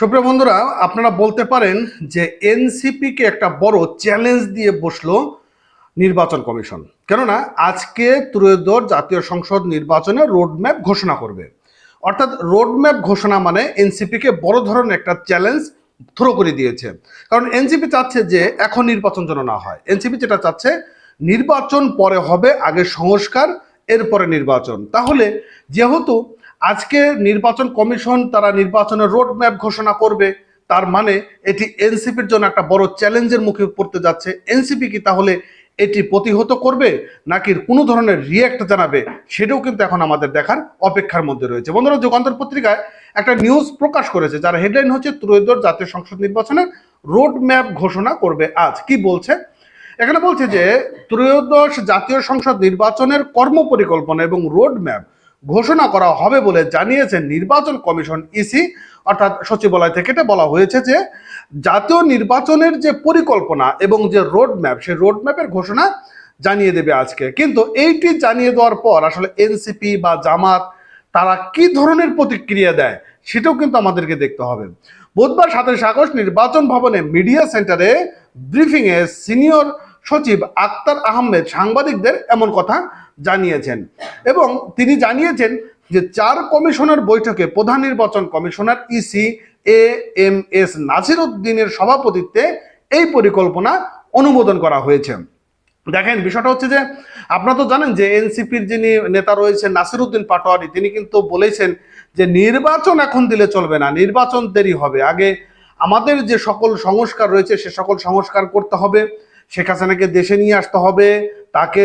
সুপ্রিয় বন্ধুরা, আপনারা বলতে পারেন যে এনসিপিকে একটা বড় চ্যালেঞ্জ দিয়ে বসল নির্বাচন কমিশন। কেননা, আজকে ত্রয়োদশ জাতীয় সংসদ নির্বাচনে রোডম্যাপ ঘোষণা করবে। অর্থাৎ রোডম্যাপ ঘোষণা মানে এনসিপিকে বড় ধরনের একটা চ্যালেঞ্জ থ্রো করে দিয়েছে। কারণ এনসিপি চাচ্ছে যে এখন নির্বাচন যেন না হয়। এনসিপি যেটা চাচ্ছে, নির্বাচন পরে হবে, আগে সংস্কার, এরপরে নির্বাচন। তাহলে যেহেতু আজকে নির্বাচন কমিশন তারা নির্বাচনের রোড ম্যাপ ঘোষণা করবে, তার মানে এটি এনসিপির জন্য একটা বড় চ্যালেঞ্জের মুখে পড়তে যাচ্ছে। এনসিপি কি তাহলে এটি প্রতিহত করবে, নাকি কোনো ধরনের রিয়েক্ট জানাবে, সেটাও কিন্তু এখন আমাদের দেখার অপেক্ষার মধ্যে রয়েছে। বন্ধুরা, যুগান্তর পত্রিকায় একটা নিউজ প্রকাশ করেছে, যার হেডলাইন হচ্ছে, ত্রয়োদশ জাতীয় সংসদ নির্বাচনে রোড ম্যাপ ঘোষণা করবে আজ। কি বলছে? এখানে বলছে যে, ত্রয়োদশ জাতীয় সংসদ নির্বাচনের কর্মপরিকল্পনা এবং রোড ম্যাপ ঘোষণা করা হবে বলে জানিয়েছেন নির্বাচন কমিশন ইসি। অর্থাৎ সচিবালয় থেকে এটা বলা হয়েছে যে, জাতীয় নির্বাচনের যে পরিকল্পনা এবং যে রোড ম্যাপ সেই রোড ম্যাপের ঘোষণা জানিয়ে দেবে আজকে। কিন্তু এইটি জানিয়ে দেওয়ার পর আসলে এনসিপি বা জামাত, তারা কি ধরনের প্রতিক্রিয়া দেয়, সেটাও কিন্তু আমাদেরকে দেখতে হবে। বুধবার সাতাশ আগস্ট নির্বাচন ভবনে মিডিয়া সেন্টারে ব্রিফিংয়ে সিনিয়র সচিব আক্তার আহমেদ সাংবাদিকদের এমন কথা জানিয়েছেন। এবং তিনি জানিয়েছেন যে চার কমিশনের বৈঠকে প্রধান নির্বাচন commissioner EC A M S Nasir উদ্দিনের সভাপতিত্বে এই পরিকল্পনা অনুমোদন করা হয়েছে। দেখেন, বিষয়টা হচ্ছে যে আপনারা তো জানেন যে এনসিপির যিনি নেতা রয়েছেন, নাসিরুদ্দিন পাটোয়ারি, তিনি কিন্তু বলেছেন যে নির্বাচন এখন দিলে চলবে না, নির্বাচন দেরি হবে। আগে আমাদের যে সকল সংস্কার রয়েছে, সে সকল সংস্কার করতে হবে। শেখ হাসিনাকে দেশে নিয়ে আসতে হবে। তাকে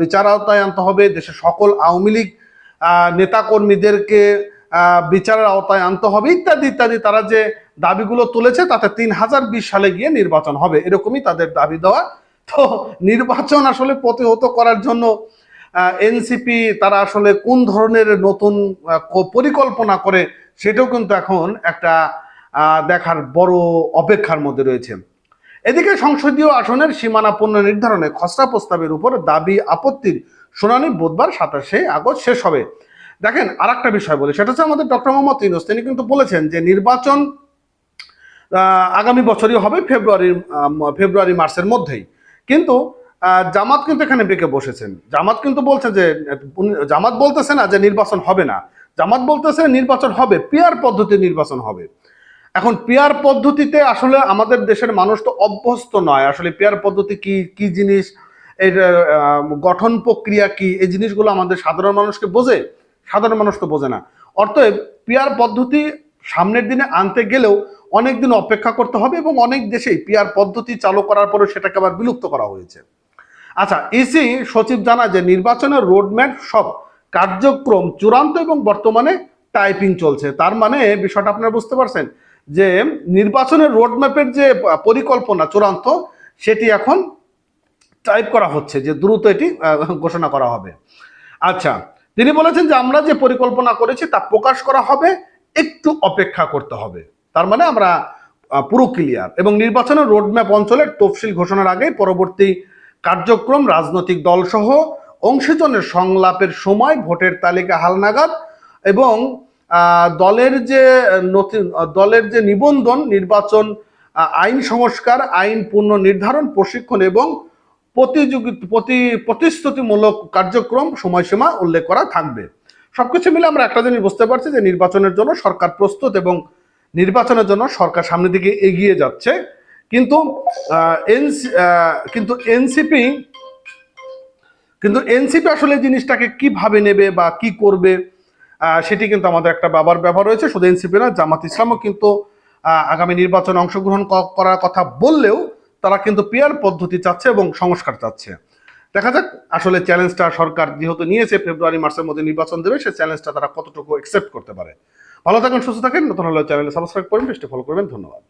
বিচার আওতায় আনতে হবে। দেশের সকল আওয়ামী লীগ নেতাকর্মীদেরকে বিচারের আওতায় আনতে হবে। ইত্যাদি ইত্যাদি। তারা যে দাবিগুলো তুলেছে, তাতে তিন হাজার বিশ সালে গিয়ে নির্বাচন হবে। এরকমই তাদের দাবি দেওয়া। তো নির্বাচন আসলে প্রতিহত করার জন্য এনসিপি তারা আসলে কোন ধরনের নতুন পরিকল্পনা করে, সেটাও কিন্তু এখন একটা দেখার বড় অপেক্ষার মধ্যে রয়েছে। এদিকে সংসদীয় আসনের সীমানা পুনর্নির্ধারণে খসড়া প্রস্তাবের উপর দাবি আপত্তির শুনানি বুধবার সাতাশে আগস্ট শেষ হবে। দেখেন আর একটা বিষয় বলি, সেটা হচ্ছে আমাদের ডক্টর মোহাম্মদ ইউনুস, তিনি কিন্তু বলেছেন যে নির্বাচন আগামী বছরই হবে ফেব্রুয়ারি ফেব্রুয়ারি মার্চের মধ্যেই। কিন্তু জামাত কিন্তু এখানে বেঁকে বসেছেন। জামাত কিন্তু বলছে যে জামাত বলতেছে না যে নির্বাচন হবে না। জামাত বলতেছে নির্বাচন হবে, পেয়ার পদ্ধতি নির্বাচন হবে। এখন পেয়ার পদ্ধতিতে আসলে আমাদের দেশের মানুষ তো অভ্যস্ত নয়। আসলে পেয়ার পদ্ধতি কি কি জিনিস, এর গঠন প্রক্রিয়া কি, এই জিনিসগুলো আমাদের সাধারণ মানুষকে বোঝে? সাধারণ মানুষ তো বোঝে না। অতএব পেয়ার পদ্ধতি সামনের দিনে আনতে গেলেও অনেক দিন অপেক্ষা করতে হবে এবং অনেক দেশেই পিয়ার পদ্ধতি চালু করার পরে সেটাকে আবার বিলুপ্ত করা হয়েছে। আচ্ছা ইসি সচিব জানা যে নির্বাচনের রোডম্যাপ সব কার্যক্রম চূড়ান্ত এবং বর্তমানে টাইপিং চলছে। তার মানে বিষয়টা আপনারা বুঝতে পারছেন। যে নির্বাচনের রোডম্যাপের যে পরিকল্পনা চূড়ান্ত, সেটি এখন টাইপ করা হচ্ছে যে দ্রুত এটি ঘোষণা করা হবে। আচ্ছা তিনি বলেছেন যে আমরা যে পরিকল্পনা করেছি তা প্রকাশ করা হবে, একটু অপেক্ষা করতে হবে। তার মানে আমরা পুরো ক্লিয়ার এবং নির্বাচনের রোডম্যাপ অঞ্চলের তফসিল ঘোষণার আগে পরবর্তী কার্যক্রম, রাজনৈতিক দলসহ অংশীজনের সংলাপের সময় ভোটের তালিকা হালনাগাদ এবং দলের যে নথি দলের যে নিবন্ধন, নির্বাচন আইন সংস্কার, আইন পূর্ণ নির্ধারণ, প্রশিক্ষণ এবং প্রতিযোগী, প্রতি, প্রতিশ্রুতিমূলক কার্যক্রম সময়সীমা উল্লেখ করা থাকবে। সবকিছু মিলে আমরা একটা জিনিস বুঝতে পারছি যে নির্বাচনের জন্য সরকার প্রস্তুত এবং নির্বাচনের জন্য সরকার সামনের দিকে এগিয়ে যাচ্ছে। কিন্তু কিন্তু এনসিপি কিন্তু এনসিপি আসলে জিনিসটাকে কীভাবে নেবে বা কি করবে সেটি কিন্তু আমাদের একটা বাবার ব্যবহার রয়েছে। শুধু এনসিপি না জামাত ইসলামও কিন্তু আগামী নির্বাচনে অংশগ্রহণ করার কথা বললেও তারা কিন্তু পিয়ার পদ্ধতি চাচ্ছে এবং সংস্কার চাচ্ছে। দেখা যাক, আসলে চ্যালেঞ্জটা সরকার যেহেতু নিয়েছে, ফেব্রুয়ারি, মার্চের মধ্যে নির্বাচন দেবে সেই চ্যালেঞ্জটা তারা কতটুকু অ্যাকসেপ্ট করতে পারে। ভালো থাকেন, সুস্থ থাকেন, নতুন হলে চ্যানেলে সাবস্ক্রাইব করবেন, পেজটি ফলো করবেন, ধন্যবাদ।